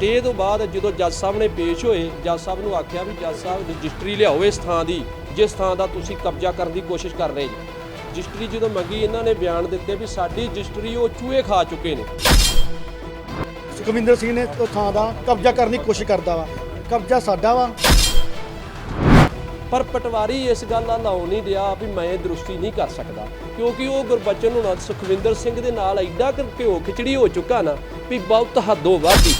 Stay ਤੋਂ ਬਾਅਦ ਜਦੋਂ ਜੱਜ ਸਾਹਿਬ ਨੇ ਪੇਸ਼ ਹੋਏ ਜੱਜ ਸਾਹਿਬ ਨੂੰ ਆਖਿਆ ਵੀ ਜੱਜ ਸਾਹਿਬ ਰਜਿਸਟਰੀ ਲਿਆਓ ਇਸ ਥਾਂ ਦੀ ਜਿਸ ਥਾਂ ਦਾ ਤੁਸੀਂ ਕਬਜ਼ਾ ਕਰਨ ਦੀ ਕੋਸ਼ਿਸ਼ ਕਰ ਰਹੇ ਜੀ। ਰਜਿਸਟਰੀ ਜਦੋਂ ਮੰਗੀ ਇਹਨਾਂ ਨੇ ਬਿਆਨ ਦਿੱਤੇ ਵੀ ਸਾਡੀ ਰਜਿਸਟਰੀ ਉਹ ਚੂਹੇ ਖਾ ਚੁੱਕੇ ਨੇ। ਸੁਖਵਿੰਦਰ ਸਿੰਘ ਨੇ ਉਹ ਥਾਂ ਦਾ ਕਬਜ਼ਾ ਕਰਨ ਦੀ ਕੋਸ਼ਿਸ਼ ਕਰਦਾ ਵਾ। ਕਬਜ਼ਾ ਸਾਡਾ ਵਾ। ਪਰ ਪਟਵਾਰੀ ਇਸ ਗੱਲ ਨਾਲ ਲਾਉ ਨਹੀਂ ਰਿਹਾ ਵੀ ਮੈਂ ਦਰੁਸਤੀ ਨਹੀਂ ਕਰ ਸਕਦਾ ਕਿਉਂਕਿ ਉਹ ਗੁਰਬਚਨ ਹੁਣਾਂ ਸੁਖਵਿੰਦਰ ਸਿੰਘ ਦੇ ਨਾਲ ਐਡਾ ਕਿ ਘਿਓ ਖਿਚੜੀ ਹੋ ਚੁੱਕਾ ਨਾ ਵੀ ਬਹੁਤ ਹੱਦੋਂ ਵੱਧ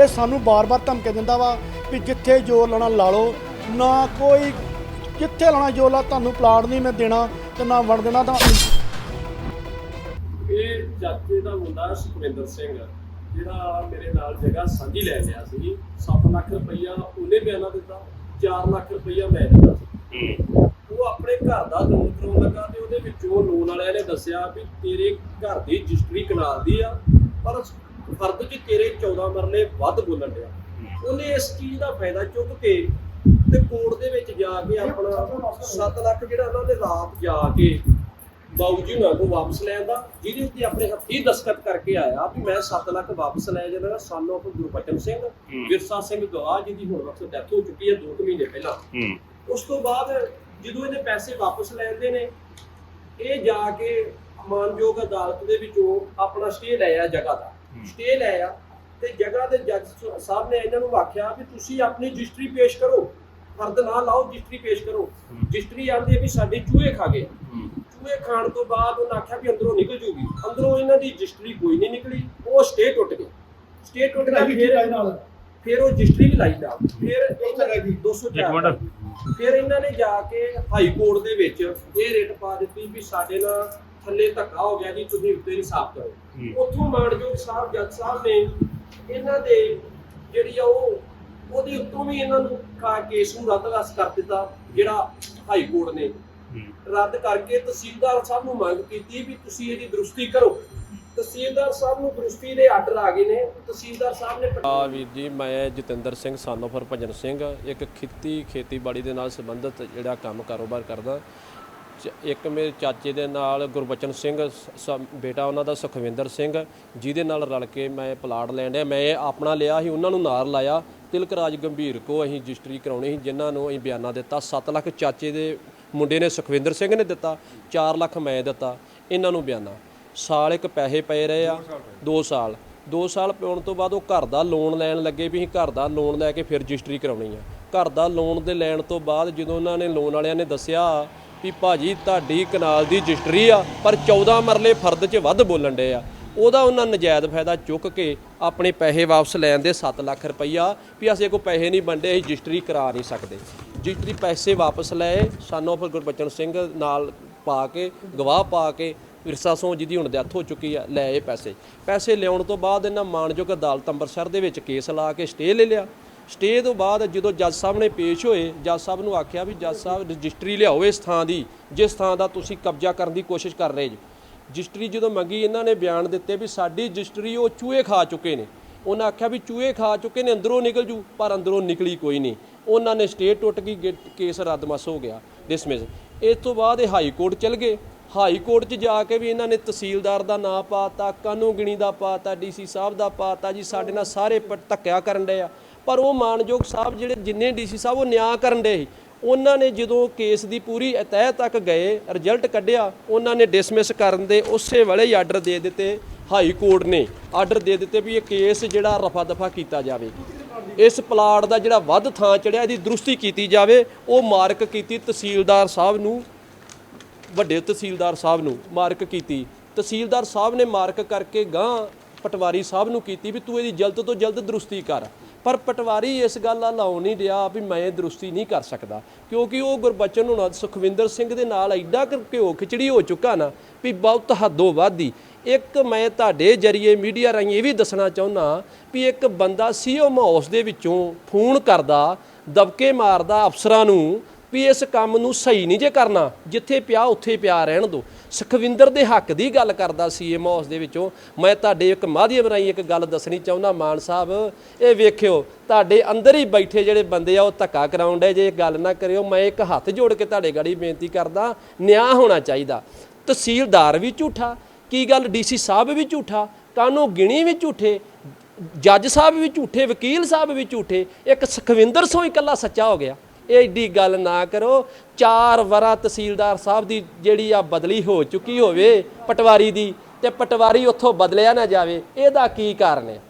ਇਹ ਸਾਨੂੰ ਬਾਰ-ਬਾਰ ਧਮਕੇ ਦਿੰਦਾ ਵਾ ਵੀ ਜਿੱਥੇ ਜ਼ੋਰ ਲਾਣਾ ਲਾ ਲਓ। ਨਾ ਕੋਈ ਜਿੱਥੇ ਲਾਣਾ ਜ਼ੋਰ ਲਾ ਤੁਹਾਨੂੰ ਪਲਾਟ ਨਹੀਂ ਮੈਂ ਦੇਣਾ ਤੇ ਨਾ ਵੜ ਦੇਣਾ ਤਾਂ ਇਹ ਚਾਚੇ ਦਾ ਮੁੰਡਾ ਸੁਖਵਿੰਦਰ ਸਿੰਘ ਜਿਹੜਾ ਮੇਰੇ ਨਾਲ ਜਗ੍ਹਾ ਸਾਂਝੀ ਲੈ ਲਿਆ ਸੀ। 7 ਲੱਖ ਰੁਪਈਆ ਉਹਨੇ ਬਿਆਨਾ ਦਿੱਤਾ 4 ਲੱਖ ਰੁਪਈਆ ਮੈਂ ਦਿੱਤਾ ਸੀ। ਉਹ ਆਪਣੇ ਘਰ ਦਾ ਲੋਨ ਕਰਾਉਣ ਲੱਗਾ ਤੇ ਉਹਦੇ ਵਿੱਚੋਂ ਲੋਨ ਵਾਲਿਆਂ ਨੇ ਦੱਸਿਆ ਵੀ ਤੇਰੇ ਘਰ ਦੀ ਰਜਿਸਟਰੀ ਕਨਾਲ ਦੀ ਆ ਪਰ ਫਰਦ 'ਚ ਤੇਰੇ 14 ਮਰਲੇ ਵੱਧ ਬੋਲਣ ਡਿਆ। ਉਹਨੇ ਇਸ ਚੀਜ਼ ਦਾ ਫਾਇਦਾ ਚੁੱਕ ਕੇ ਤੇ ਕੋਰਟ ਦੇ ਵਿੱਚ ਜਾ ਕੇ ਆਪਣਾ 7 ਲੱਖ ਜਿਹੜਾ ਉਹਨਾਂ ਦੇ ਰਾਤ ਜਾ ਕੇ ਬਾਊ ਜੀ ਕੋਲ ਵਾਪਸ ਲੈ ਆਂਦਾ ਜਿਹਦੇ ਉੱਤੇ ਆਪਣੇ ਹੱਥੀਂ ਦਸਤਖਤ ਕਰਕੇ ਆਇਆ ਵੀ ਮੈਂ 7 ਲੱਖ ਵਾਪਸ ਲੈ ਜਾਣਾ ਸਾਨੂੰ ਆਪ ਗੁਰਬਚਨ ਸਿੰਘ ਵਿਰਸਾ ਸਿੰਘ ਗਵਾਹ ਜਿਹਦੀ ਹੁਣ ਵਕਤ ਡੈਥ ਹੋ ਚੁੱਕੀ ਹੈ 2 ਮਹੀਨੇ ਪਹਿਲਾਂ। ਉਸ ਤੋਂ ਬਾਅਦ ਜਦੋਂ ਇਹਨੇ ਪੈਸੇ ਵਾਪਸ ਲੈਂਦੇ ਨੇ ਇਹ ਜਾ ਕੇ ਮਾਨਯੋਗ ਅਦਾਲਤ ਦੇ ਵਿੱਚੋਂ ਆਪਣਾ ਸਟੇ ਲੈ ਆ ਜਗ੍ਹਾ ਦਾ। ਸਟੇ ਲੈ ਆ ਤੇ ਜਗ੍ਹਾ ਦੇ ਜੱਜ ਸਾਹਿਬ ਨੇ ਇਹਨਾਂ ਨੂੰ ਆਖਿਆ ਵੀ ਤੁਸੀਂ ਆਪਣੀ ਰਜਿਸਟਰੀ ਪੇਸ਼ ਕਰੋ। ਫਰਦ ਨਾ ਲਾਓ ਰਜਿਸਟਰੀ ਪੇਸ਼ ਕਰੋ। ਰਜਿਸਟਰੀ ਆਂਦੀ ਵੀ ਸਾਡੇ ਚੂਹੇ ਖਾ ਗਏ। ਚੂਹੇ ਖਾਣ ਤੋਂ ਬਾਅਦ ਉਹਨਾਂ ਆਖਿਆ ਵੀ ਅੰਦਰੋਂ ਨਿਕਲ ਜੂਗੀ। ਅੰਦਰੋਂ ਇਹਨਾਂ ਦੀ ਰਜਿਸਟਰੀ ਕੋਈ ਨਹੀਂ ਨਿਕਲੀ। ਉਹ ਸਟੇ ਟੁੱਟ ਗਿਆ ਸਟੇ ਟੁੱਟ ਗਿਆ ਫਿਰ ਫਿਰ ਉਹ ਰਜਿਸਟਰੀ ਵੀ ਲਾਈ ਦਾ ਫਿਰ ਇਹਨਾਂ ਦੀ 204 ਇੱਕ ਮਿੰਟ। ਫਿਰ ਇਹਨਾਂ ਨੇ ਜਾ ਕੇ ਹਾਈ ਕੋਰਟ ਦੇ ਵਿੱਚ ਇਹ ਰਿਟ ਪਾ ਦਿੱਤੀ ਵੀ ਸਾਡੇ ਨਾਲ ਥੱਲੇ ਧੱਕਾ ਹੋ ਗਿਆ ਜੀ ਤੁਸੀਂ ਉੱਤੇ ਨਹੀਂ ਸਾਫ਼ ਕਰੋ। ਉੱਥੋਂ ਮਾਨਯੋਗ ਸਾਹਿਬ ਜੱਜ ਸਾਹਿਬ ਨੇ ਇਹਨਾਂ ਦੇ ਜਿਹੜੀ ਆ ਉਹ ਉਹਦੇ ਉੱਤੋਂ ਵੀ ਇਹਨਾਂ ਨੂੰ ਕਾ ਕੇਸ ਨੂੰ ਰੱਦ ਰਸ ਕਰ ਦਿੱਤਾ ਜਿਹੜਾ ਹਾਈ ਕੋਰਟ ਨੇ। ਰੱਦ ਕਰਕੇ ਤਹਿਸੀਲਦਾਰ ਸਾਹਿਬ ਨੂੰ ਮੰਗ ਕੀਤੀ ਵੀ ਤੁਸੀਂ ਇਹਦੀ ਦਰੁਸਤੀ ਕਰੋ। ਤਹਿਸੀਲਦਾਰ ਸਾਹਿਬ ਨੂੰ ਦਰੁਸਤੀ ਦੇ ਆਰਡਰ ਆ ਗਏ ਨੇ। ਤਹਿਸੀਲਦਾਰ ਸਾਹਿਬ ਨੇ ਆ ਵੀਰ ਜੀ ਮੈਂ ਜਤਿੰਦਰ ਸਿੰਘ ਸਾਨੋ ਹਰਭਜਨ ਸਿੰਘ ਇੱਕ ਖੇਤੀ ਖੇਤੀਬਾੜੀ ਦੇ ਨਾਲ ਸੰਬੰਧਿਤ ਜਿਹੜਾ ਕੰਮ ਕਾਰੋਬਾਰ ਕਰਦਾ। ਇੱਕ ਮੇਰੇ ਚਾਚੇ ਦੇ ਨਾਲ ਗੁਰਬਚਨ ਸਿੰਘ, ਸ- ਬੇਟਾ ਉਹਨਾਂ ਦਾ ਸੁਖਵਿੰਦਰ ਸਿੰਘ, ਜਿਹਦੇ ਨਾਲ ਰਲ ਕੇ ਮੈਂ ਪਲਾਟ ਲੈਣ ਡਿਆ। ਮੈਂ ਆਪਣਾ ਲਿਆ ਸੀ, ਉਹਨਾਂ ਨੂੰ ਨਾਲ ਲਾਇਆ। ਤਿਲਕ ਰਾਜ ਗੰਭੀਰ ਕੋ ਅਸੀਂ ਰਜਿਸਟਰੀ ਕਰਾਉਣੀ ਸੀ, ਜਿਨ੍ਹਾਂ ਨੂੰ ਅਸੀਂ ਬਿਆਨਾ ਦਿੱਤਾ। 7 ਲੱਖ ਚਾਚੇ ਦੇ ਮੁੰਡੇ ਨੇ ਸੁਖਵਿੰਦਰ ਸਿੰਘ ਨੇ ਦਿੱਤਾ 4 ਲੱਖ ਮੈਂ ਦਿੱਤਾ, ਇਹਨਾਂ ਨੂੰ ਬਿਆਨਾ। ਸਾਲ ਇੱਕ ਪੈਸੇ ਪਏ ਰਹੇ ਆ। 2 ਸਾਲ। 2 ਸਾਲ ਪਿਉਣ ਤੋਂ ਬਾਅਦ ਉਹ ਘਰ ਦਾ ਲੋਨ ਲੈਣ ਲੱਗੇ ਵੀ ਅਸੀਂ ਘਰ ਦਾ ਲੋਨ ਲੈ ਕੇ ਫਿਰ ਰਜਿਸਟਰੀ ਕਰਾਉਣੀ ਆ। ਘਰ ਦਾ ਲੋਨ ਦੇ ਲੈਣ ਤੋਂ ਬਾਅਦ ਜਦੋਂ ਉਹਨਾਂ ਨੇ ਲੋਨ ਵਾਲਿਆਂ ਨੇ ਦੱਸਿਆ ਵੀ ਭਾਜੀ ਤੁਹਾਡੀ ਕਨਾਲ ਦੀ ਰਜਿਸਟਰੀ ਆ, ਪਰ 14 ਮਰਲੇ ਫਰਦ 'ਚ ਵੱਧ ਬੋਲਣ ਡੇ ਆ। ਉਹਦਾ ਉਹਨਾਂ ਨਜਾਇਜ਼ ਫਾਇਦਾ ਚੁੱਕ ਕੇ ਆਪਣੇ ਪੈਸੇ ਵਾਪਸ ਲੈਣ ਦੇ 7 ਲੱਖ ਰੁਪਈਆ ਵੀ ਅਸੀਂ ਕੋ ਪੈਸੇ ਨਹੀਂ ਵੰਡੇ, ਅਸੀਂ ਰਜਿਸਟਰੀ ਕਰਾ ਨਹੀਂ ਸਕਦੇ। ਰਜਿਸਟਰੀ ਪੈਸੇ ਵਾਪਸ ਲਏ, ਸਾਨੂੰ ਫਿਰ ਗੁਰਬਚਨ ਸਿੰਘ ਨਾਲ ਪਾ ਕੇ, ਗਵਾਹ ਪਾ ਕੇ ਵਿਰਸਾ ਸੋਂ ਜਿਹਦੀ ਹੁਣ ਡੈਥ ਹੋ ਚੁੱਕੀ ਆ ਲੈ ਇਹ ਪੈਸੇ। ਪੈਸੇ ਲਿਆਉਣ ਤੋਂ ਬਾਅਦ ਇਹਨਾਂ ਮਾਨਯੋਗ ਅਦਾਲਤ ਅੰਮ੍ਰਿਤਸਰ ਦੇ ਵਿੱਚ ਕੇਸ ਲਾ ਕੇ ਸਟੇ ਲੈ ਲਿਆ। ਸਟੇ ਤੋਂ ਬਾਅਦ ਜਦੋਂ ਜੱਜ ਸਾਹਿਬ ਨੇ ਪੇਸ਼ ਹੋਏ, ਜੱਜ ਸਾਹਿਬ ਨੂੰ ਆਖਿਆ ਵੀ ਜੱਜ ਸਾਹਿਬ ਰਜਿਸਟਰੀ ਲਿਆਓ ਇਸ ਥਾਂ ਦੀ, ਜਿਸ ਥਾਂ ਦਾ ਤੁਸੀਂ ਕਬਜ਼ਾ ਕਰਨ ਦੀ ਕੋਸ਼ਿਸ਼ ਕਰ ਰਹੇ ਜੀ। ਰਜਿਸਟਰੀ ਜਦੋਂ ਮੰਗੀ, ਇਹਨਾਂ ਨੇ ਬਿਆਨ ਦਿੱਤੇ ਵੀ ਸਾਡੀ ਰਜਿਸਟਰੀ ਉਹ ਚੂਹੇ ਖਾ ਚੁੱਕੇ ਨੇ। ਉਹਨਾਂ ਆਖਿਆ ਵੀ ਚੂਹੇ ਖਾ ਚੁੱਕੇ ਨੇ, ਅੰਦਰੋਂ ਨਿਕਲ ਜੂ, ਪਰ ਅੰਦਰੋਂ ਨਿਕਲੀ ਕੋਈ ਨਹੀਂ। ਉਹਨਾਂ ਨੇ ਸਟੇ ਟੁੱਟ ਗਈ, ਗੇ- ਕੇਸ ਰੱਦਮਸ ਹੋ ਗਿਆ ਡਿਸਮਿਸ ਇਸ ਤੋਂ ਬਾਅਦ ਇਹ ਹਾਈ ਕੋਰਟ ਚਲ ਗਏ। ਹਾਈ ਕੋਰਟ 'ਚ ਜਾ ਕੇ ਵੀ ਇਹਨਾਂ ਨੇ ਤਹਿਸੀਲਦਾਰ ਦਾ ਨਾਂ ਪਾਤਾ, ਕਾਨੂੰਗਣੀ ਦਾ ਪਾਤਾ, ਡੀਸੀ ਸਾਹਿਬ ਦਾ ਪਾਤਾ ਜੀ, ਸਾਡੇ ਨਾਲ ਸਾਰੇ ਪ- ਧੱਕਿਆ ਕਰਨ ਡਏ ਆ। ਪਰ ਉਹ ਮਾਨਯੋਗ ਸਾਹਿਬ ਜਿਹੜੇ ਜਿੰਨੇ ਡੀਸੀ ਸਾਹਿਬ ਉਹ ਨਿਆਂ ਕਰਨ ਡਏ ਸੀ, ਉਹਨਾਂ ਨੇ ਜਦੋਂ ਕੇਸ ਦੀ ਪੂਰੀ ਤਹਿ ਤੱਕ ਗਏ ਰਿਜ਼ਲਟ ਕੱਢਿਆ, ਉਹਨਾਂ ਨੇ ਡਿਸਮਿਸ ਕਰਨ ਦੇ ਉਸੇ ਵੇਲੇ ਹੀ ਆਰਡਰ ਦੇ ਦਿੱਤੇ ਹਾਈ ਕੋਰਟ ਨੇ। ਆਰਡਰ ਦੇ ਦਿੱਤੇ ਵੀ ਇਹ ਕੇਸ ਜਿਹੜਾ ਰਫਾ ਦਫਾ ਕੀਤਾ ਜਾਵੇ। ਇਸ ਪਲਾਟ ਦਾ ਜਿਹੜਾ ਵੱਧ ਥਾਂ ਚੜਿਆ, ਇਹਦੀ ਦਰੁਸਤੀ ਕੀਤੀ ਜਾਵੇ, ਉਹ ਮਾਰਕ ਕੀਤੀ ਤਹਿਸੀਲਦਾਰ ਸਾਹਿਬ ਨੂੰ, ਵੱਡੇ ਤਹਿਸੀਲਦਾਰ ਸਾਹਿਬ ਨੂੰ ਮਾਰਕ ਕੀਤੀ। ਤਹਿਸੀਲਦਾਰ ਸਾਹਿਬ ਨੇ ਮਾਰਕ ਕਰਕੇ ਗਾਂ ਪਟਵਾਰੀ ਸਾਹਿਬ ਨੂੰ ਕੀਤੀ ਵੀ ਤੂੰ ਇਹਦੀ ਜਲਦ ਤੋਂ ਜਲਦ ਦਰੁਸਤੀ ਕਰ। ਪਰ ਪਟਵਾਰੀ ਇਸ ਗੱਲ ਨਾਲ ਲਾਉ ਨਹੀਂ ਰਿਹਾ ਵੀ ਮੈਂ ਇਹ ਦਰੁਸਤੀ ਨਹੀਂ ਕਰ ਸਕਦਾ। ਕਿਉਂਕਿ ਉਹ ਗੁਰਬਚਨ ਹੁਣਾਂ ਸੁਖਵਿੰਦਰ ਸਿੰਘ ਦੇ ਨਾਲ ਐਡਾ ਕਿ ਘਿਓ ਖਿਚੜੀ ਹੋ ਚੁੱਕਾ ਨਾ ਵੀ ਬਹੁਤ ਹੱਦੋਂ ਵੱਧ ਇੱਕ ਮੈਂ ਤੁਹਾਡੇ ਜਰੀਏ ਮੀਡੀਆ ਰਾਹੀਂ ਇਹ ਵੀ ਦੱਸਣਾ ਚਾਹੁੰਦਾ ਵੀ ਇੱਕ ਬੰਦਾ ਸੀਓ ਹਾਊਸ ਦੇ ਵਿੱਚੋਂ ਫੋਨ ਕਰਦਾ, ਦਬਕੇ ਮਾਰਦਾ ਅਫਸਰਾਂ ਨੂੰ ਵੀ ਇਸ ਕੰਮ ਨੂੰ ਸਹੀ ਨਹੀਂ ਜੇ ਕਰਨਾ, ਜਿੱਥੇ ਪਿਆ ਉੱਥੇ ਪਿਆ ਰਹਿਣ ਦਿਓ ਸੁਖਵਿੰਦਰ ਦੇ ਹੱਕ ਦੀ ਗੱਲ ਕਰਦਾ ਸੀ ਇਹ ਹਾਊਸ ਦੇ ਵਿੱਚੋਂ। ਮੈਂ ਤੁਹਾਡੇ ਇੱਕ ਮਾਧਿਅਮ ਰਾਹੀਂ ਇੱਕ ਗੱਲ ਦੱਸਣੀ ਚਾਹੁੰਦਾ, ਮਾਨ ਸਾਹਿਬ, ਇਹ ਵੇਖਿਓ, ਤੁਹਾਡੇ ਅੰਦਰ ਹੀ ਬੈਠੇ ਜਿਹੜੇ ਬੰਦੇ ਆ, ਉਹ ਧੱਕਾ ਕਰਾਉਣ ਡੇ ਜੇ, ਇਹ ਗੱਲ ਨਾ ਕਰਿਓ। ਮੈਂ ਇੱਕ ਹੱਥ ਜੋੜ ਕੇ ਤੁਹਾਡੇ ਗਾੜੀ ਬੇਨਤੀ ਕਰਦਾ, ਨਿਆਂ ਹੋਣਾ ਚਾਹੀਦਾ। ਤਹਿਸੀਲਦਾਰ ਵੀ ਝੂਠਾ, ਕੀ ਗੱਲ ਡੀਸੀ ਸਾਹਿਬ ਵੀ ਝੂਠਾ, ਕਾਨੂੰ ਗਿਣੀ ਵੀ ਝੂਠੇ, ਜੱਜ ਸਾਹਿਬ ਵੀ ਝੂਠੇ, ਵਕੀਲ ਸਾਹਿਬ ਵੀ ਝੂਠੇ, ਇੱਕ ਸੁਖਵਿੰਦਰ ਸੋ ਇਕੱਲਾ ਸੱਚਾ ਹੋ ਗਿਆ। ਇਹ ਏਡੀ ਗੱਲ ਨਾ ਕਰੋ। ਚਾਰ ਵਰਾ ਤਹਿਸੀਲਦਾਰ ਸਾਹਿਬ ਦੀ ਜਿਹੜੀ ਆ ਬਦਲੀ ਹੋ ਚੁੱਕੀ ਹੋਵੇ ਪਟਵਾਰੀ ਦੀ ਤੇ ਪਟਵਾਰੀ ਉੱਥੋਂ ਬਦਲਿਆ ਨਾ ਜਾਵੇ ਇਹਦਾ ਕੀ ਕਾਰਨ ਹੈ?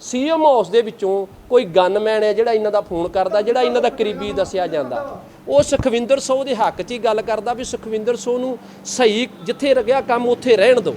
ਸੀਐਮ ਹਾਊਸ ਦੇ ਵਿੱਚੋਂ ਕੋਈ ਗਨਮੈਨ ਹੈ ਜਿਹੜਾ ਇਹਨਾਂ ਦਾ ਫੋਨ ਕਰਦਾ ਜਿਹੜਾ ਇਹਨਾਂ ਦਾ ਕਰੀਬੀ ਦੱਸਿਆ ਜਾਂਦਾ। ਉਹ ਸੁਖਵਿੰਦਰ ਸੋ ਦੇ ਹੱਕ 'ਚ ਹੀ ਗੱਲ ਕਰਦਾ ਵੀ ਸੁਖਵਿੰਦਰ ਸੋ ਨੂੰ ਸਹੀ ਜਿੱਥੇ ਲੱਗਿਆ ਕੰਮ ਉੱਥੇ ਰਹਿਣ ਦਿਓ।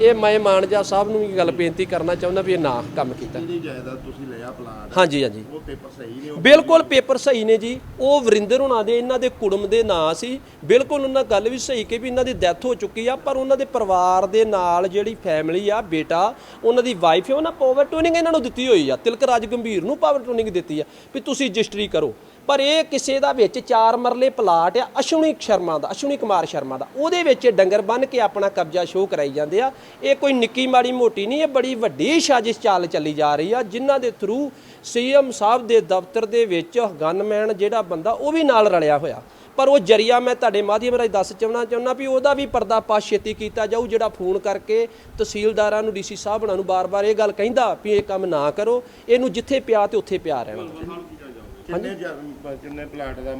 ਇਹ ਮੈਂ ਮਾਨਜਾ ਸਾਹਿਬ ਨੂੰ ਵੀ ਗੱਲ ਬੇਨਤੀ ਕਰਨਾ ਚਾਹੁੰਦਾ ਵੀ ਇਹ ਨਾ ਕੰਮ ਕੀਤਾ। ਜਿਹੜੀ ਜਾਇਦਾਦ ਤੁਸੀਂ ਲਿਆ ਪਲਾਟ ਹਾਂਜੀ ਹਾਂਜੀ। ਉਹ ਪੇਪਰ ਸਹੀ ਨੇ ਬਿਲਕੁਲ ਪੇਪਰ ਸਹੀ ਨੇ ਜੀ। ਉਹ ਵਰਿੰਦਰ ਹੁਣਾਂ ਦੇ ਇਹਨਾਂ ਦੇ ਕੁੜਮ ਦੇ ਨਾਂ ਸੀ। ਬਿਲਕੁਲ ਉਹਨਾਂ ਗੱਲ ਵੀ ਸਹੀ ਕਿ ਵੀ ਇਹਨਾਂ ਦੀ ਡੈਥ ਹੋ ਚੁੱਕੀ ਆ ਪਰ ਉਹਨਾਂ ਦੇ ਪਰਿਵਾਰ ਦੇ ਨਾਲ ਜਿਹੜੀ ਫੈਮਿਲੀ ਆ ਬੇਟਾ ਉਹਨਾਂ ਦੀ ਵਾਈਫ ਹੈ ਉਹਨਾਂ ਪਾਵਰ ਟੂਨਿੰਗ ਇਹਨਾਂ ਨੂੰ ਦਿੱਤੀ ਹੋਈ ਆ। ਤਿਲਕ ਰਾਜ ਗੰਭੀਰ ਨੂੰ ਪਾਵਰ ਟੂਨਿੰਗ ਦਿੱਤੀ ਆ। ਵੀ ਤੁਸੀਂ ਰਜਿਸਟਰੀ ਕਰੋ। ਪਰ ਇਹ ਕਿਸੇ ਦਾ ਵਿੱਚ ਚਾਰ ਮਰਲੇ ਪਲਾਟ ਆ ਅਸ਼ਵਨੀ ਸ਼ਰਮਾ ਦਾ ਅਸ਼ਵਨੀ ਕੁਮਾਰ ਸ਼ਰਮਾ ਦਾ। ਉਹਦੇ ਵਿੱਚ ਡੰਗਰ ਬੰਨ ਕੇ ਆਪਣਾ ਕਬਜ਼ਾ ਸ਼ੋਅ ਕਰਾਈ ਜਾਂਦੇ ਆ। ਇਹ ਕੋਈ ਨਿੱਕੀ ਮਾੜੀ ਮੋਟੀ ਨਹੀਂ, ਇਹ ਬੜੀ ਵੱਡੀ ਸਾਜ਼ਿਸ਼ ਚਾਲ ਚੱਲੀ ਜਾ ਰਹੀ ਆ, ਜਿਨ੍ਹਾਂ ਦੇ ਥਰੂ ਸੀਐਮ ਸਾਹਿਬ ਦੇ ਦਫ਼ਤਰ ਦੇ ਵਿੱਚ ਗਨਮੈਨ ਜਿਹੜਾ ਬੰਦਾ, ਉਹ ਵੀ ਨਾਲ ਰਲਿਆ ਹੋਇਆ। ਪਰ ਉਹ ਜਰੀਆ ਮੈਂ ਤੁਹਾਡੇ ਮਾਧਿਅਮ ਰਾਹੀਂ ਦੱਸ ਚਾਹੁੰਦਾ ਚਾਹੁੰਦਾ ਵੀ ਉਹਦਾ ਵੀ ਪਰਦਾਫਾਸ਼ ਛੇਤੀ ਕੀਤਾ ਜਾਊ, ਜਿਹੜਾ ਫੋਨ ਕਰਕੇ ਤਹਿਸੀਲਦਾਰਾਂ ਨੂੰ, ਡੀਸੀ ਸਾਹਿਬ ਉਹਨਾਂ ਨੂੰ ਬਾਰ-ਬਾਰ ਇਹ ਗੱਲ ਕਹਿੰਦਾ ਵੀ ਇਹ ਕੰਮ ਨਾ ਕਰੋ, ਇਹਨੂੰ ਜਿੱਥੇ ਪਿਆ ਤੇ ਉੱਥੇ ਪਿਆ ਰਹਿਣਾ। ਕਿੰਨੇ ਜਾ- ਕਿੰਨੇ ਪਲਾਟ ਦਾ ਅਹ,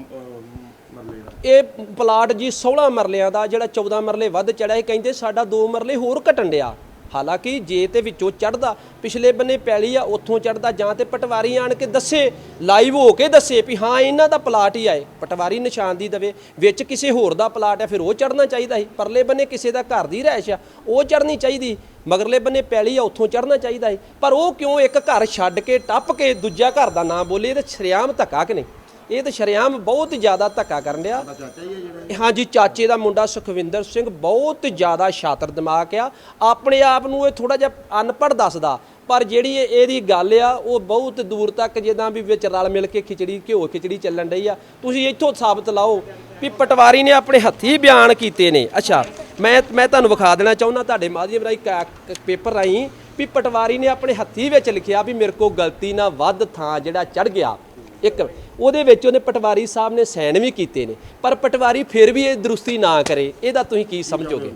ਮਰਲੇ ਦਾ? ਇਹ ਪਲਾਟ ਜੀ 16 ਮਰਲਿਆਂ ਦਾ ਜਿਹੜਾ 14 ਮਰਲੇ ਵੱਧ ਚੜਿਆ ਇਹ ਕਹਿੰਦੇ ਸਾਡਾ 2 ਮਰਲੇ ਹੋਰ ਘਟਣ ਡਿਆ। ਹਾਲਾਂਕਿ ਜੇ ਤੇ ਵਿੱਚੋਂ ਚੜਦਾ ਪਿਛਲੇ ਬੰਨੇ ਪੈਲੀ ਆ, ਉੱਥੋਂ ਚੜਦਾ ਜਾਂ ਤੇ ਪਟਵਾਰੀ ਆਣ ਕੇ ਦੱਸੇ, ਲਾਈਵ ਹੋ ਕੇ ਦੱਸੇ ਵੀ ਹਾਂ, ਇਹਨਾਂ ਦਾ ਪਲਾਟ ਹੀ ਆਏ ਪਟਵਾਰੀ ਨਿਸ਼ਾਨਦੀ ਦਵੇ, ਵਿੱਚ ਕਿਸੇ ਹੋਰ ਦਾ ਪਲਾਟ ਆ, ਫਿਰ ਉਹ ਚੜਨਾ ਚਾਹੀਦਾ ਸੀ। ਪਰਲੇ ਬੰਨੇ ਕਿਸੇ ਦਾ ਘਰ ਦੀ ਰਹਿਸ਼ ਆ, ਉਹ ਚੜਨੀ ਚਾਹੀਦੀ ਮਗਰਲੇ ਬੰਨੇ ਪੈਲੀ ਆ, ਉੱਥੋਂ ਚੜਨਾ ਚਾਹੀਦਾ ਸੀ। ਪਰ ਉਹ ਕਿਉਂ ਇੱਕ ਘਰ ਛੱਡ ਕੇ ਟੱਪ ਕੇ ਦੂਜਾ ਘਰ ਦਾ ਨਾਂ ਬੋਲੇ, ਇਹ ਤੇ ਸ਼ਰੇਆਮ ਧੱਕਾ ਕਿ ਨਹੀਂ? ਇਹ ਤਾਂ ਸ਼ਰੇਆਮ ਬਹੁਤ ਜ਼ਿਆਦਾ ਧੱਕਾ ਕਰਨ ਡਿਆ। ਚਾਚਾ ਹੀ ਹੈ ਜਿਹੜਾ ਹਾਂਜੀ ਚਾਚੇ ਦਾ ਮੁੰਡਾ ਸੁਖਵਿੰਦਰ ਸਿੰਘ ਬਹੁਤ ਜ਼ਿਆਦਾ ਸ਼ਾਤਰ ਦਿਮਾਗ ਆ। ਆਪਣੇ ਆਪ ਨੂੰ ਇਹ ਥੋੜਾ ਜਿਹਾ ਅਨਪੜ੍ਹ ਦੱਸਦਾ ਪਰ ਜਿਹੜੀ ਇਹ- ਇਹਦੀ ਗੱਲ ਆ ਉਹ ਬਹੁਤ ਦੂਰ ਤੱਕ ਜਿੱਦਾਂ ਵੀ ਵਿੱਚ ਰਲ ਮਿਲ ਕੇ ਖਿਚੜੀ ਘਿਓ ਖਿਚੜੀ ਚੱਲਣ ਡਈ ਆ। ਤੁਸੀਂ ਇੱਥੋਂ ਸਾਬਤ ਲਾਓ ਵੀ ਪਟਵਾਰੀ ਨੇ ਆਪਣੇ ਹੱਥੀ ਬਿਆਨ ਕੀਤੇ ਨੇ। ਅੱਛਾ ਮੈਂ ਮੈਂ ਤੁਹਾਨੂੰ ਵਿਖਾ ਦੇਣਾ ਚਾਹੁੰਦਾ ਤੁਹਾਡੇ ਮਾਧਿਅਮ ਰਾਹੀਂ ਪੇਪਰ ਰਾਹੀਂ ਵੀ ਪਟਵਾਰੀ ਨੇ ਆਪਣੇ ਹੱਥੀ ਵਿੱਚ ਲਿਖਿਆ ਵੀ ਮੇਰੇ ਕੋਲ ਗਲਤੀ ਨਾਲ ਵੱਧ ਥਾਂ ਜਿਹੜਾ ਚੜ ਗਿਆ। ਇੱਕ, ਉਹਦੇ ਵਿੱਚ ਉਹਨੇ ਪਟਵਾਰੀ ਸਾਹਿਬ ਨੇ ਸਾਈਨ ਵੀ ਕੀਤੇ ਨੇ, ਪਰ ਪਟਵਾਰੀ ਫਿਰ ਵੀ ਇਹ ਦਰੁਸਤੀ ਨਾ ਕਰੇ, ਇਹਦਾ ਤੁਸੀਂ ਕੀ ਸਮਝੋਗੇ?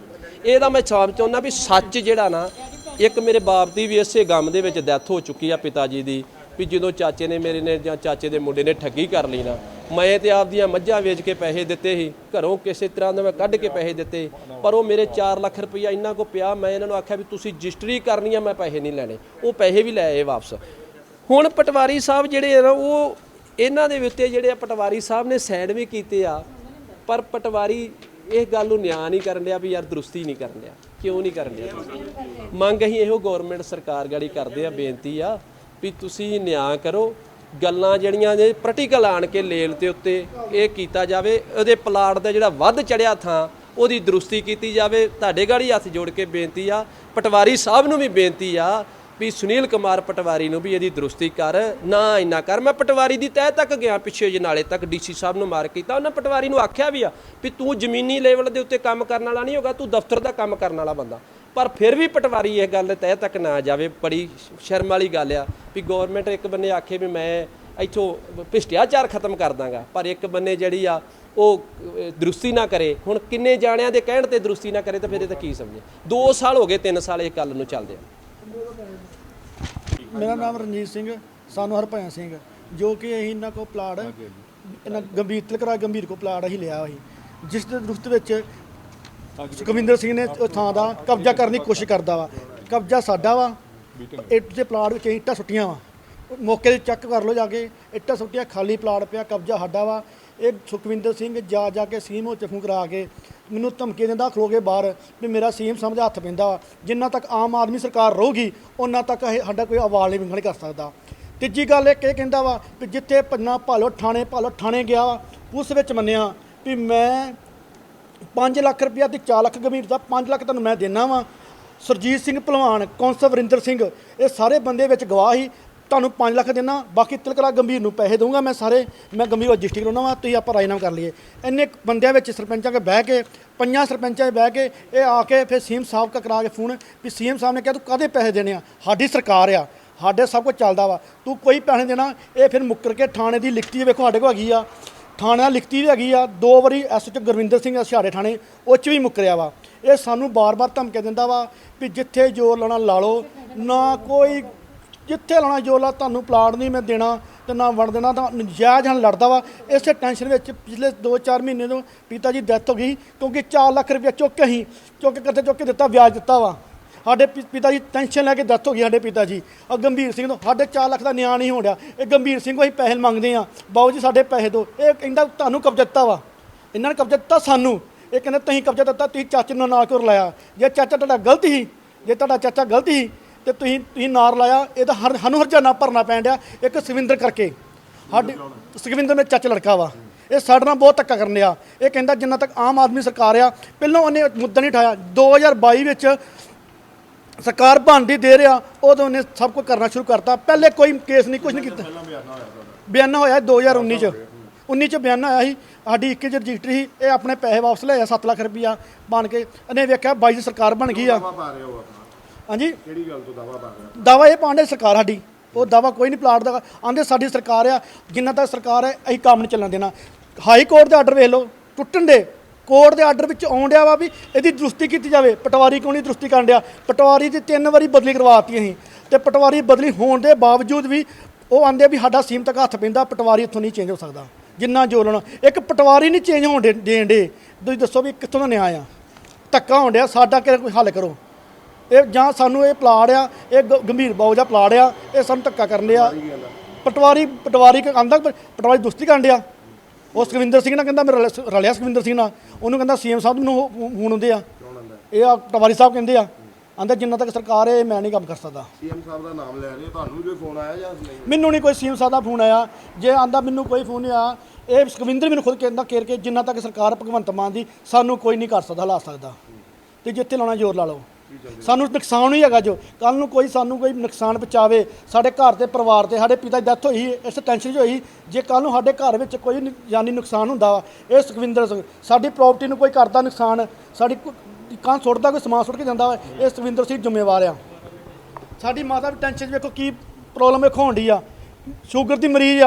ਇਹਦਾ ਮੈਂ ਸਾਬ ਚਾਹੁੰਦਾ ਵੀ ਸੱਚ ਜਿਹੜਾ ਨਾ, ਇੱਕ ਮੇਰੇ ਬਾਪ ਦੀ ਵੀ ਇਸੇ ਗਮ ਦੇ ਵਿੱਚ ਡੈਥ ਹੋ ਚੁੱਕੀ ਆ ਪਿਤਾ ਜੀ ਦੀ, ਵੀ ਜਦੋਂ ਚਾਚੇ ਨੇ ਮੇਰੇ ਨੇ ਜਾਂ ਚਾਚੇ ਦੇ ਮੁੰਡੇ ਨੇ ਠੱਗੀ ਕਰ ਲਈ ਨਾ, ਮੈਂ ਤੇ ਆਪਦੀਆਂ ਮੱਝਾਂ ਵੇਚ ਕੇ ਪੈਸੇ ਦਿੱਤੇ ਸੀ, ਘਰੋਂ ਕਿਸੇ ਤਰ੍ਹਾਂ ਦਾ ਮੈਂ ਕੱਢ ਕੇ ਪੈਸੇ ਦਿੱਤੇ, ਪਰ ਉਹ ਮੇਰੇ 4 ਲੱਖ ਰੁਪਈਆ ਇੰਨਾ ਕੋ ਪਿਆ, ਮੈਂ ਇਹਨਾਂ ਨੂੰ ਆਖਿਆ ਵੀ ਤੁਸੀਂ ਰਜਿਸਟਰੀ ਕਰਨੀ ਆ, ਮੈਂ ਪੈਸੇ ਨਹੀਂ ਲੈਣੇ, ਉਹ ਪੈਸੇ ਵੀ ਲੈ ਆਏ ਵਾਪਸ। ਹੁਣ ਪਟਵਾਰੀ ਸਾਹਿਬ ਜਿਹੜੇ ਆ ਨਾ, ਉਹ ਇਹਨਾਂ ਦੇ ਉੱਤੇ ਜਿਹੜੇ ਆ ਪਟਵਾਰੀ ਸਾਹਿਬ ਨੇ ਸਾਈਨ ਵੀ ਕੀਤੇ ਆ, ਪਰ ਪਟਵਾਰੀ ਇਹ ਗੱਲ ਨੂੰ ਨਿਆਂ ਨਹੀਂ ਕਰਨ ਡਿਆ ਵੀ ਯਾਰ ਦਰੁਸਤੀ ਨਹੀਂ ਕਰਨ ਡਿਆ। ਕਿਉਂ ਨਹੀਂ ਕਰਨ ਡਿਆ? ਤੁਸੀਂ ਮੰਗ ਅਸੀਂ ਇਹੋ ਗਵਰਨਮੈਂਟ ਸਰਕਾਰ ਗਾੜੀ ਕਰਦੇ ਆ, ਬੇਨਤੀ ਆ ਵੀ ਤੁਸੀਂ ਨਿਆਂ ਕਰੋ। ਗੱਲਾਂ ਜਿਹੜੀਆਂ ਜੇ ਪ੍ਰੈਕਟੀਕਲ ਆਣ ਕੇ ਲੇਲ ਤੇ ਉੱਤੇ ਇਹ ਕੀਤਾ ਜਾਵੇ। ਉਹਦੇ ਪਲਾਟ ਦਾ ਜਿਹੜਾ ਵੱਧ ਚੜਿਆ ਥਾਂ, ਉਹਦੀ ਦਰੁਸਤੀ ਕੀਤੀ ਜਾਵੇ। ਤੁਹਾਡੇ ਗਾੜੀ ਹੱਥ ਜੋੜ ਕੇ ਬੇਨਤੀ ਆ। ਪਟਵਾਰੀ ਸਾਹਿਬ ਨੂੰ ਵੀ ਬੇਨਤੀ ਆ ਵੀ ਸੁਨੀਲ ਕੁਮਾਰ ਪਟਵਾਰੀ ਨੂੰ ਵੀ ਇਹਦੀ ਦਰੁਸਤੀ ਕਰ। ਨਾ ਇੰਨਾ ਕਰ। ਮੈਂ ਪਟਵਾਰੀ ਦੀ ਤਹਿ ਤੱਕ ਗਿਆ ਪਿੱਛੇ ਜਨਾਲੇ ਤੱਕ ਡੀਸੀ ਸਾਹਿਬ ਨੂੰ ਮਾਰ ਕੀਤਾ। ਉਹਨਾਂ ਪਟਵਾਰੀ ਨੂੰ ਆਖਿਆ ਵੀ ਆ ਵੀ ਤੂੰ ਜ਼ਮੀਨੀ ਲੈਵਲ ਦੇ ਉੱਤੇ ਕੰਮ ਕਰਨ ਵਾਲਾ ਨਹੀਂ ਹੋਗਾ, ਤੂੰ ਦਫ਼ਤਰ ਦਾ ਕੰਮ ਕਰਨ ਵਾਲਾ ਬੰਦਾ। ਪਰ ਫਿਰ ਵੀ ਪਟਵਾਰੀ ਇਹ ਗੱਲ ਤਹਿ ਤੱਕ ਨਾ ਜਾਵੇ, ਬੜੀ ਸ਼ਰਮ ਵਾਲੀ ਗੱਲ ਆ ਵੀ ਗਵਰਨਮੈਂਟ ਇੱਕ ਬੰਨੇ ਆਖੇ ਵੀ ਮੈਂ ਇੱਥੋਂ ਭ੍ਰਿਸ਼ਟਾਚਾਰ ਖਤਮ ਕਰ ਦਾਂਗਾ। ਪਰ ਇੱਕ ਬੰਨੇ ਜਿਹੜੀ ਆ, ਉਹ ਦਰੁਸਤੀ ਨਾ ਕਰੇ। ਹੁਣ ਕਿੰਨੇ ਜਾਣਿਆਂ ਦੇ ਕਹਿਣ ਤੇ ਦਰੁਸਤੀ ਨਾ ਕਰੇ ਤਾਂ ਫਿਰ ਇਹ ਤਾਂ ਕੀ ਸਮਝੇ? 2 ਸਾਲ ਹੋ ਗਏ 3 ਸਾਲ ਇਹ ਗੱਲ ਨੂੰ ਚੱਲਦੇ ਆ ਮੇਰਾ ਨਾਮ ਰਣਜੀਤ ਸਿੰਘ ਸਾਨੂੰ ਹਰਭਜਨ ਸਿੰਘ ਜੋ ਕਿ ਅਸੀਂ ਇਹਨਾਂ ਕੋ ਪਲਾਟ ਇਹਨਾਂ ਗੰਭੀਰ ਤਿਲਕਰਾ ਗੰਭੀਰ ਕੋ ਪਲਾਟ ਅਸੀਂ ਲਿਆ ਹੋਈ ਜਿਸ ਦੇ ਦਰੁਸਤ ਵਿੱਚ ਸੁਖਵਿੰਦਰ ਸਿੰਘ ਨੇ ਉਹ ਥਾਂ ਦਾ ਕਬਜ਼ਾ ਕਰਨ ਦੀ ਕੋਸ਼ਿਸ਼ ਕਰਦਾ ਵਾ। ਕਬਜ਼ਾ ਸਾਡਾ ਵਾ ਇੱਟ ਦੇ ਪਲਾਟ ਵਿੱਚ ਅਸੀਂ ਇੱਟਾਂ ਸੁੱਟੀਆਂ ਵਾ। ਮੌਕੇ ਤੇ ਚੈੱਕ ਕਰ ਲਓ ਜਾ ਕੇ ਇੱਟਾਂ ਸੁੱਟੀਆਂ ਖਾਲੀ ਪਲਾਟ ਪਿਆ ਕਬਜ਼ਾ ਸਾਡਾ ਵਾ। ਇਹ ਸੁਖਵਿੰਦਰ ਸਿੰਘ ਜਾ ਜਾ ਕੇ ਸੀਮ ਚਫੂ ਕਰਾ ਕੇ ਮੈਨੂੰ ਧਮਕੀ ਦਿੰਦਾ, ਖਲੋ ਕੇ ਬਾਹਰ, ਵੀ ਮੇਰਾ ਸੀਮ ਸਮਝ ਹੱਥ ਪੈਂਦਾ ਵਾ। ਜਿੰਨਾ ਤੱਕ ਆਮ ਆਦਮੀ ਸਰਕਾਰ ਰਹੂਗੀ ਉਹਨਾਂ ਤੱਕ ਇਹ ਸਾਡਾ ਕੋਈ ਆਵਾਜ਼ ਨਹੀਂ ਵਿੰਗਣ ਕਰ ਸਕਦਾ। ਤੀਜੀ ਗੱਲ ਇਹ ਇਹ ਕਹਿੰਦਾ ਵਾ ਵੀ ਜਿੱਥੇ ਪੰਨਾ ਭਾਲੋ ਥਾਣੇ ਭਾਲੋ ਥਾਣੇ ਗਿਆ ਵਾ, ਉਸ ਵਿੱਚ ਮੰਨਿਆ ਵੀ ਮੈਂ 5 ਲੱਖ ਰੁਪਇਆ ਤੇ 4 ਲੱਖ ਗੰਭੀਰ ਦਾ 5 ਲੱਖ ਤੁਹਾਨੂੰ ਮੈਂ ਦੇਣਾ ਵਾ। ਸਰਜੀਤ ਸਿੰਘ ਭਲਵਾਨ, ਕੌਂਸਲ ਵਰਿੰਦਰ ਸਿੰਘ, ਇਹ ਸਾਰੇ ਬੰਦੇ ਵਿੱਚ ਗਵਾਹ ਸੀ। ਤੁਹਾਨੂੰ 5 ਲੱਖ ਦੇਣਾ, ਬਾਕੀ ਤਿਲਕਰਾ ਗੰਭੀਰ ਨੂੰ ਪੈਸੇ ਦਊਂਗਾ ਮੈਂ ਸਾਰੇ, ਮੈਂ ਗੰਭੀਰ ਰਜਿਸਟਰੀ ਕਰਾਉਣਾ ਵਾ ਤੁਸੀਂ ਆਪਾਂ ਰਾਜਨਾਮ ਕਰ ਲਈਏ। ਇੰਨੇ ਬੰਦਿਆਂ ਵਿੱਚ ਸਰਪੰਚਾਂ ਕੇ ਬਹਿ ਕੇ, ਪੰਜਾਂ ਸਰਪੰਚਾਂ 'ਚ ਬਹਿ ਕੇ, ਇਹ ਆ ਕੇ ਫਿਰ ਸੀਐਮ ਸਾਹਿਬ ਕਾ ਕਰਾ ਕੇ ਫੋਨ, ਵੀ ਸੀਐਮ ਸਾਹਿਬ ਨੇ ਕਿਹਾ, ਤੂੰ ਕਾਹਦੇ ਪੈਸੇ ਦੇਣੇ ਆ? ਸਾਡੀ ਸਰਕਾਰ ਆ, ਸਾਡੇ ਸਭ ਕੁਝ ਚੱਲਦਾ ਵਾ। ਤੂੰ ਕੋਈ ਪੈਸੇ ਦੇਣਾ, ਇਹ ਫਿਰ ਮੁੱਕਰ ਕੇ ਥਾਣੇ ਦੀ ਲਿਖਤੀ ਵੇਖੋ ਸਾਡੇ ਕੋਲ ਹੈਗੀ ਆ। ਥਾਣੇ ਨਾਲ ਲਿਖਤੀ ਵੀ ਹੈਗੀ ਆ, ਦੋ ਵਾਰੀ ਐਸਐਚ ਗੁਰਵਿੰਦਰ ਸਿੰਘ ਹਸ਼ਿਆਰੇ ਥਾਣੇ, ਉਹ 'ਚ ਵੀ ਮੁੱਕਰਿਆ ਵਾ। ਇਹ ਸਾਨੂੰ ਬਾਰ-ਬਾਰ ਧਮਕੇ ਦਿੰਦਾ ਵਾ, ਵੀ ਜਿੱਥੇ ਜ਼ੋਰ ਲਾਉਣਾ ਲਾ ਲਓ, ਨਾ ਕੋਈ ਜਿੱਥੇ ਲਾਉਣਾ ਜੋ ਲਾ ਤੁਹਾਨੂੰ ਪਲਾਟ ਨਹੀਂ ਮੈਂ ਦੇਣਾ ਤੇ ਨਾ ਵੜ ਦੇਣਾ ਤਾਂ ਨਜਾਇਜ਼ ਨਾਲ ਲੜਦਾ ਵਾ। ਇਸੇ ਟੈਨਸ਼ਨ ਵਿੱਚ ਪਿਛਲੇ 2-4 ਮਹੀਨੇ ਤੋਂ ਪਿਤਾ ਜੀ ਡੈਥ ਹੋ ਗਈ ਕਿਉਂਕਿ 4 ਲੱਖ ਰੁਪਏ ਚੁੱਕ ਕੇ ਅਸੀਂ, ਚੁੱਕ ਕੇ ਚੁੱਕ ਕੇ ਦਿੱਤਾ, ਵਿਆਜ ਦਿੱਤਾ ਵਾ। ਸਾਡੇ ਪਿ- ਪਿਤਾ ਜੀ ਟੈਨਸ਼ਨ ਲੈ ਕੇ ਡੈਥ ਹੋ ਗਈ ਸਾਡੇ ਪਿਤਾ ਜੀ। ਆ ਗੰਭੀਰ ਸਿੰਘ ਤੋਂ ਸਾਡੇ 4 ਲੱਖ ਦਾ ਨਿਆਂ ਨਹੀਂ ਹੋਣਿਆ ਇਹ ਗੰਭੀਰ ਸਿੰਘ ਕੋਈ ਪੈਸੇ ਮੰਗਦੇ ਆ ਬਾਊ ਜੀ ਸਾਡੇ ਪੈਸੇ ਦੋ ਇਹ ਕਹਿੰਦਾ ਤੁਹਾਨੂੰ ਕਬਜ਼ਾ ਦਿੱਤਾ ਵਾ। ਇਹਨਾਂ ਨੇ ਕਬਜ਼ਾ ਦਿੱਤਾ ਸਾਨੂੰ। ਇਹ ਕਹਿੰਦੇ ਤੁਸੀਂ ਕਬਜ਼ਾ ਦਿੱਤਾ, ਤੁਸੀਂ ਚਾਚੇ ਨੂੰ ਨਾਲ ਕਿਉਂ ਲਾਇਆ ਜੇ ਚਾਚਾ ਤੁਹਾਡਾ ਗਲਤ ਸੀ, ਜੇ ਤੁਹਾਡਾ ਚਾਚਾ ਗਲਤ ਸੀ ਤੇ ਤੁਸੀਂ ਤੁਸੀਂ ਨਾਰ ਲਾਇਆ, ਇਹ ਤਾਂ ਹਰ ਸਾਨੂੰ ਹਰਜਾਨਾ ਭਰਨਾ ਪੈਣ ਡਿਆ, ਇੱਕ ਸਵਿੰਦਰ ਕਰਕੇ। ਸਾਡੇ ਸੁਖਵਿੰਦਰ ਨੇ ਚੱਚ ਲੜਕਾ ਵਾ। ਇਹ ਸਾਡੇ ਨਾਲ ਬਹੁਤ ਧੱਕਾ ਕਰਨ ਡਿਆ। ਇਹ ਕਹਿੰਦਾ ਜਿੰਨਾ ਤੱਕ ਆਮ ਆਦਮੀ ਸਰਕਾਰ ਆ, ਪਹਿਲਾਂ ਉਹਨੇ ਮੁੱਦਾ ਨਹੀਂ ਉਠਾਇਆ। 2022 ਵਿੱਚ ਸਰਕਾਰ ਬਣਦੀ ਦੇ ਰਿਹਾ, ਉਦੋਂ ਉਹਨੇ ਸਭ ਕੁਝ ਕਰਨਾ ਸ਼ੁਰੂ ਕਰਤਾ। ਪਹਿਲੇ ਕੋਈ ਕੇਸ ਨਹੀਂ ਕੁਝ ਨਹੀਂ ਕੀਤਾ। ਬਿਆਨਾ ਹੋਇਆ 2019 ਚ। 19 ਚ ਬਿਆਨਾ ਆਇਆ ਸੀ, ਸਾਡੀ ਇੱਕ ਚ ਰਜਿਸਟਰੀ ਸੀ, ਇਹ ਆਪਣੇ ਪੈਸੇ ਵਾਪਸ ਲਿਆ 7 ਲੱਖ ਰੁਪਇਆ ਬਣ ਕੇ। ਇਹਨੇ ਵੇਖਿਆ ਬਾਈ ਦੀ ਸਰਕਾਰ ਬਣ ਗਈ ਆ। ਹਾਂਜੀ। ਕਿਹੜੀ ਗੱਲ ਤੋਂ ਦਾਵਾ ਪਾ ਰਹੇ ਦਾਵਾ ਇਹ ਪਾਉਂਦੇ ਸਰਕਾਰ ਸਾਡੀ। ਉਹ ਦਾਵਾ ਕੋਈ ਨਹੀਂ ਪਲਾਟ ਦਾ। ਆਂਦੇ ਸਾਡੀ ਸਰਕਾਰ ਆ ਜਿੰਨਾ ਤੱਕ ਸਰਕਾਰ ਹੈ ਅਸੀਂ ਕੰਮ ਨਹੀਂ ਚੱਲਣ ਦੇਣਾ। ਹਾਈ ਕੋਰਟ ਦੇ ਆਰਡਰ ਵੇਖ ਲਓ ਟੁੱਟਣ ਦੇ ਕੋਰਟ ਦੇ ਆਰਡਰ ਵਿੱਚ ਆਉਣ ਡਿਆ ਵਾ ਵੀ ਇਹਦੀ ਦਰੁਸਤੀ ਕੀਤੀ ਜਾਵੇ। ਪਟਵਾਰੀ ਕਿਉਂ ਨਹੀਂ ਦਰੁਸਤੀ ਕਰਨ ਡਿਆ? ਪਟਵਾਰੀ ਦੀ ਤਿੰਨ ਵਾਰੀ ਬਦਲੀ ਕਰਵਾਤੀ ਅਸੀਂ। ਤੇ ਪਟਵਾਰੀ ਬਦਲੀ ਹੋਣ ਦੇ ਬਾਵਜੂਦ ਵੀ ਉਹ ਆਂਦੇ ਵੀ ਸਾਡਾ ਸੀਮ ਤੱਕ ਹੱਥ ਪੈਂਦਾ ਪਟਵਾਰੀ ਇੱਥੋਂ ਨਹੀਂ ਚੇਂਜ ਹੋ ਸਕਦਾ। ਜਿੰਨਾ ਜੋ ਲੈਣਾ ਇੱਕ ਪਟਵਾਰੀ ਨਹੀਂ ਚੇਂਜ ਹੋਣ ਦੇ- ਦੇਣ ਦੇ ਤੁਸੀਂ ਦੱਸੋ ਵੀ ਕਿੱਥੋਂ ਦਾ ਨਿਆਂ ਆ? ਧੱਕਾ ਹੋਣ ਡਿਆ ਸਾਡਾ ਕਿਹੜਾ ਕੋਈ ਹੱਲ ਕਰੋ? ਇਹ ਜਾਂ ਸਾਨੂੰ ਇਹ ਪਲਾੜ ਆ ਇਹ ਗ- ਗੰਭੀਰ ਬਾਉ ਜਾਂ ਪਲਾੜ ਆ ਇਹ ਸਾਨੂੰ ਧੱਕਾ ਕਰਨ ਲਿਆ ਪਟਵਾਰੀ ਪਟਵਾਰੀ ਕਹਿੰਦਾ ਪਟਵਾਰੀ ਦੁਸਤੀ ਕਰਨ ਡਿਆ। ਉਹ ਸੁਖਵਿੰਦਰ ਸਿੰਘ ਨਾਲ ਕਹਿੰਦਾ ਮੇਰਾ ਰਲਿਆ- ਰਲਿਆ ਸੁਖਵਿੰਦਰ ਸਿੰਘ ਨਾਲ। ਉਹਨੂੰ ਕਹਿੰਦਾ ਸੀਐਮ ਸਾਹਿਬ ਨੂੰ ਹੁਣ ਹੁੰਦੇ ਆ। ਇਹ ਆ ਪਟਵਾਰੀ ਸਾਹਿਬ ਕਹਿੰਦੇ ਆ। ਆਂਦਾ ਜਿੰਨਾ ਤੱਕ ਸਰਕਾਰ ਹੈ ਮੈਂ ਨਹੀਂ ਕੰਮ ਕਰ ਸਕਦਾ। ਸੀਐਮ ਸਾਹਿਬ ਦਾ ਨਾਮ ਲੈ ਰਹੇ ਹੋ ਤੁਹਾਨੂੰ ਕੋਈ ਫੋਨ ਆਇਆ ਜਾਂ ਨਹੀਂ? ਮੈਨੂੰ ਨਹੀਂ ਕੋਈ ਸੀਐਮ ਸਾਹਿਬ ਦਾ ਫੋਨ ਆਇਆ। ਜੇ ਆਂਦਾ ਮੈਨੂੰ ਕੋਈ ਫੋਨ ਨਹੀਂ ਆਇਆ ਇਹ ਸੁਖਵਿੰਦਰ ਮੈਨੂੰ ਖੁਦ ਕਹਿੰਦਾ ਕੇਰ ਕੇ ਜਿੰਨਾ ਤੱਕ ਸਰਕਾਰ ਭਗਵੰਤ ਮਾਨ ਦੀ ਸਾਨੂੰ ਕੋਈ ਨਹੀਂ ਕਰ ਸਕਦਾ ਲਾ ਸਕਦਾ। ਤੇ ਜਿੱਥੇ ਲਾਉਣਾ ਜ਼ੋਰ ਲਾ ਲਓ। ਸਾਨੂੰ ਨੁਕਸਾਨ ਹੀ ਹੈਗਾ ਜੋ। ਕੱਲ ਨੂੰ ਕੋਈ ਸਾਨੂੰ ਕੋਈ ਨੁਕਸਾਨ ਪਹੁੰਚਾਵੇ, ਸਾਡੇ ਘਰ ਤੇ ਪਰਿਵਾਰ ਤੇ ਸਾਡੇ ਪਿਤਾ ਦੀ ਡੈਥ ਹੋਈ, ਇਸ ਟੈਨਸ਼ਨ 'ਚ ਹੋਈ, ਜੇ ਕੱਲ ਨੂੰ ਸਾਡੇ ਘਰ ਵਿੱਚ ਕੋਈ ਨ- ਜਾਨੀ ਨੁਕਸਾਨ ਹੁੰਦਾ ਵਾ, ਇਹ ਸੁਖਵਿੰਦਰ ਸਿੰਘ, ਸਾਡੀ ਪ੍ਰਾਪਰਟੀ ਨੂੰ ਕੋਈ ਕਰਦਾ ਨੁਕਸਾਨ, ਸਾਡੀ ਕਾਂ ਸੁੱਟਦਾ, ਕੋਈ ਸਮਾਨ ਸੁੱਟ ਕੇ ਜਾਂਦਾ ਵਾ, ਇਹ ਸੁਖਵਿੰਦਰ ਸਿੰਘ ਜ਼ਿੰਮੇਵਾਰ ਆ। ਸਾਡੀ ਮਾਤਾ ਵੀ ਟੈਨਸ਼ਨ 'ਚ ਵੇਖੋ ਕੀ ਪ੍ਰੋਬਲਮ ਵੇਖੋ ਹੋਣ ਡਈ ਆ। ਸ਼ੂਗਰ ਦੀ ਮਰੀਜ਼ ਆ।